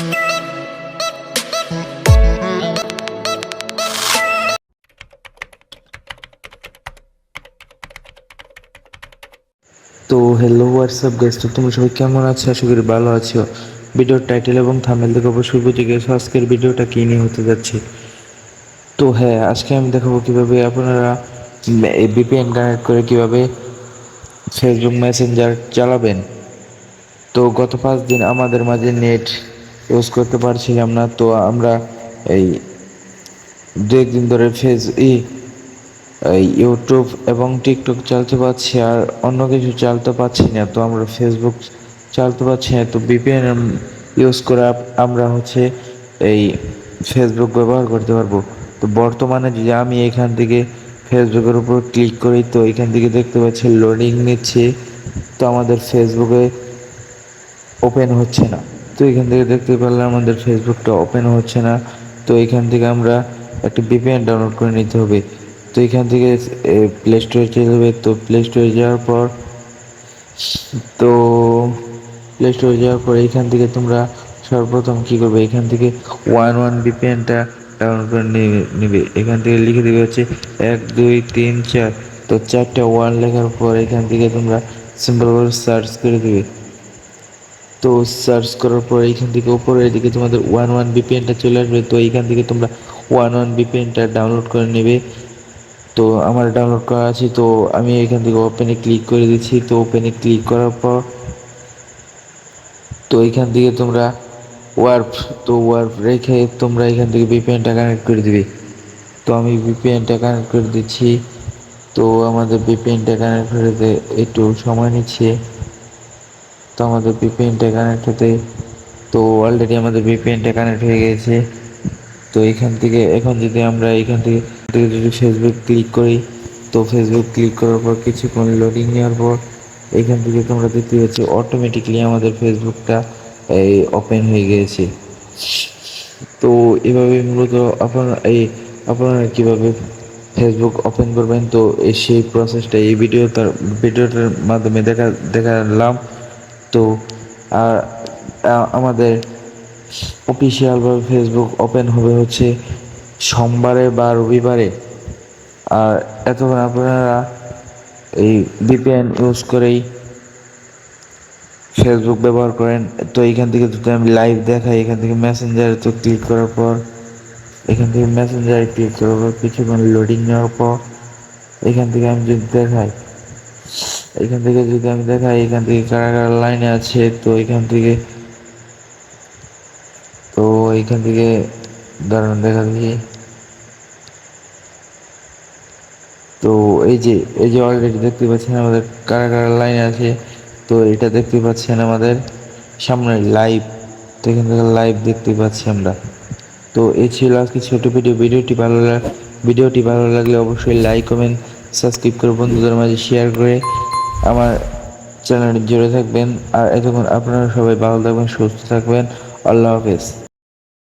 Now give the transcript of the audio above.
তো hello WhatsApp guys তো তোমরা সবাই কেমন আছো? আশা করি ভালো আছো। ভিডিওর টাইটেল এবং থামেল থেকে অবশ্যই বুঝে গেছো, আজকের ভিডিওটা কী নিয়ে হতে যাচ্ছে। তো হ্যাঁ আজকে আমি দেখাবো কীভাবে আপনারা বিপিএন কানেক্ট করে কীভাবে ফেসবুক মেসেঞ্জার চালাবেন। তো গত পাঁচ দিন আমাদের মাঝে নেট ইউজ করতে পারছিলাম না তো আমরা এই দু একদিন ধরে ফেস ই ইউটিউব এবং টিকটক চালাতে পারছি আর অন্য কিছু চালাতে পারছি না। তো আমরা ফেসবুক চালাতে পারছি না। তো ভিপিএন ইউজ করে আমরা হচ্ছে এই ফেসবুক ব্যবহার করতে পারব। তো বর্তমানে যদি আমি এখান থেকে ফেসবুকের উপর ক্লিক করি, তো এখান থেকে দেখতে পাচ্ছি লোডিং নিচ্ছে। তো আমাদের ফেসবুকে ওপেন হচ্ছে না। তো এখান থেকে দেখতে পারলে আমাদের ফেসবুকটা ওপেন হচ্ছে না। তো এখান থেকে আমরা একটা ভিপিএন ডাউনলোড করে নিতে হবে। তো এখান থেকে প্লে স্টোরে চলে যাবে। তো প্লে স্টোরে যাওয়ার পর, তো প্লে স্টোরে যাওয়ার পর এখান থেকে তোমরা সর্বপ্রথম কী করবে? এখান থেকে ওয়ান ওয়ান ভিপিএনটা ডাউনলোড করে নিবে নিবে। এখান থেকে লিখে দেবে হচ্ছে এক, দুই, তিন, চার। তো চারটা ওয়ান লেখার পর এখান থেকে তোমরা সিম্পল করে সার্চ করে দেবে। তো সার্চ করার পর এইখান থেকে উপরের দিকে তোমাদের ওয়ান ওয়ান ভিপিএনটা চলে আসবে। তো এইখান থেকে তোমরা ওয়ান ওয়ান ভিপিএনটা ডাউনলোড করে নেবে। তো আমার ডাউনলোড করা আছে, তো আমি এখান থেকে ওপেনে ক্লিক করে দিচ্ছি। তো ওপেনে ক্লিক করার পর তো এখান থেকে তোমরা ওয়ার্প তো ওয়ার্প রেখে তোমরা এখান থেকে ভিপিএনটা কানেক্ট করে দিবে। তো আমি ভিপিএনটা কানেক্ট করে দিচ্ছি। তো আমাদের ভিপিএনটা কানেক্ট করতে একটু সময় নিচ্ছে। তো আমাদের ভিপিএনটা কানেক্ট হতে, তো অলরেডি আমাদের ভিপিএনটা কানেক্ট হয়ে গেছে। তো এখান থেকে, এখন যদি আমরা এখান থেকে যদি ফেসবুক ক্লিক করি, তো ফেসবুক ক্লিক করার পর কিছুক্ষণ লোডিং নেওয়ার পর, এখান থেকে তোমরা দেখতে পাচ্ছ অটোমেটিকলি আমাদের ফেসবুকটা এই ওপেন হয়ে গিয়েছে তো এভাবে মূলত আপনারা এই, আপনারা কীভাবে ফেসবুক ওপেন করবেন, তো এই সেই প্রসেসটা এই ভিডিও তার ভিডিওটার মাধ্যমে দেখা, দেখালাম। তো, আর আমাদের অফিসিয়ালভাবে ফেসবুক ওপেন হবে হচ্ছে সোমবারে বা রবিবারে। আর এতক্ষণ আপনারা এই ভিপিএন ইউজ করেই ফেসবুক ব্যবহার করেন। তো এইখান থেকে যদি আমি লাইভ দেখাই, এখান থেকে মেসেঞ্জারে তো ক্লিক করার পর, এখান থেকে মেসেঞ্জারে ক্লিক করার পর, কিছুক্ষণ লোডিং নেওয়ার পর, এখান থেকে আমি যদি দেখাই এখান থেকে যদি আমি দেখাই, এখান থেকে কারা কারা লাইনে আছে, তো এখান থেকে তো এইখান থেকে দাঁড়ান দেখা দেখি। তো এই যে এই যে অলরেডি দেখতে পাচ্ছেন আমাদের কারা কারা লাইনে আছে, তো এটা দেখতে পাচ্ছেন আমাদের সামনে লাইভ তো এখান থেকে লাইভ দেখতে পাচ্ছি আমরা। তো এই ছিল আজকে ছোট ভিডিও ভিডিওটি ভালো লাগ ভিডিওটি ভালো লাগলে অবশ্যই লাইক কমেন্ট সাবস্ক্রাইব করে বন্ধুদের মাঝে শেয়ার করে আমার চ্যানেল জুড়ে থাকবেন। আর এতক্ষণ আপনারা সবাই ভালো থাকবেন সুস্থ থাকবেন। আল্লাহ হাফেজ।